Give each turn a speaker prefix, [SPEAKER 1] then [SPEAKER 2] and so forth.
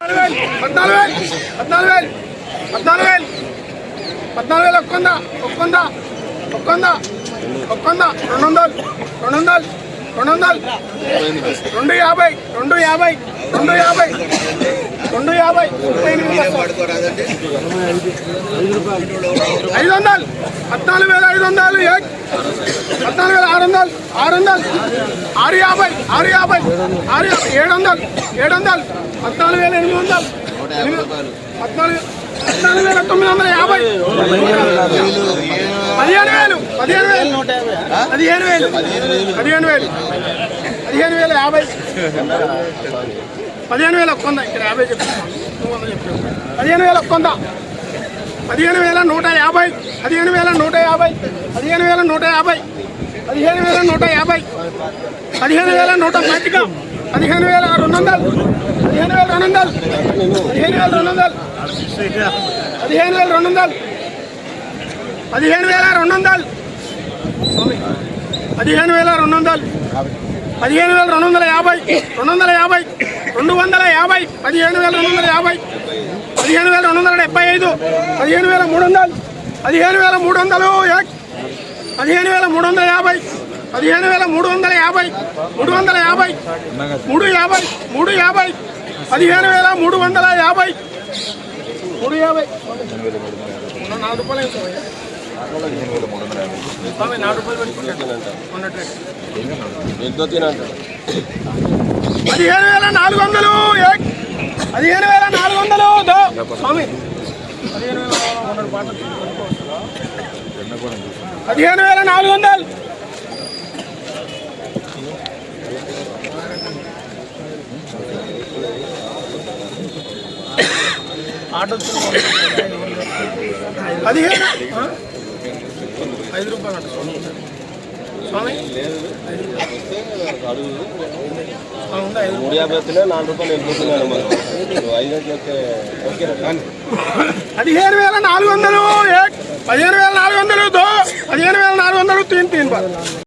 [SPEAKER 1] పద్నాలుగు వేలు పద్నాలుగు వేలు పద్నాలుగు వేలు పద్నాలుగు వేలు ఒక్కొందా ఒక్కొందా ఒక్కొందా ఒక్కొందా రెండు వందలు రెండు వందలు రెండు వందలు రెండు యాభై రెండు యాభై రెండు యాభై రెండు యాభై ముప్పై ఎనిమిది ఐదు వందలు పద్నాలుగు వేల ఐదు వందలు చెప్తాను పద్నాలుగు వేల ఆరు వందలు ఆరు వందలు. ఆరు యాభై ఆరు యాభై ఆరు యాభై ఏడు వందలు ఏడు వందలు పద్నాలుగు వేల ఎనిమిది వందలు. పద్నాలుగు పద్నాలుగు వేల తొమ్మిది వందల యాభై. పదిహేను వేలు పదిహేను వేలు పదిహేను వేలు పదిహేను వేలు పదిహేను వేల యాభై. పదిహేను వేల ఒక్కొంద ఇక్కడ యాభై చెప్తున్నాను పదిహేను వేల ఒక్కొంద పదిహేను వేల నూట యాభై పదిహేను వేల నూట యాభై పదిహేను వేల నూట యాభై. పదిహేను వేల నూట యాభై పదిహేను వేల నూట పాతిక పదిహేను వేల రెండు వందలు పదిహేను వేల రెండు వందలు పదిహేను వేల రెండు వందలు పదిహేను వేల రెండు వందలు పదిహేను వేల రెండు వందలు పదిహేను వేల రెండు వందలు పదిహేను వేల రెండు వందల యాభై రెండు వందల యాభై రెండు వందల యాభై పదిహేను వేల రెండు వందల యాభై పదిహేను వేల రెండు వందల డెబ్బై ఐదు పదిహేను వేల మూడు వందలు పదిహేను వేల మూడు వందలు పదిహేను వేల మూడు వందల యాభై పదిహేను వేల మూడు వందల యాభై మూడు వందల యాభై మూడు యాభై మూడు యాభై పదిహేను వేల మూడు వందల యాభై మూడు యాభై. నాలుగు రూపాయలు పదిహేను వేల నాలుగు వందలు పదిహేను వేల నాలుగు వందలు స్వామి. పదిహేను వేల నాలుగు వందలు. పదిహేను నాలుగు వందలు ఆటో పదిహేను ఐదు రూపాయలు అంట స్వామి?
[SPEAKER 2] మూడు యాభై వస్తున్నాయి నాలుగు రూపాయలు వెళ్ళిపోతున్నాను మనం ఐదు
[SPEAKER 1] పదిహేను వేల నాలుగు వందలు పదిహేను వేల నాలుగు వందలు పదిహేను వేల నాలుగు వందలు తిని తిని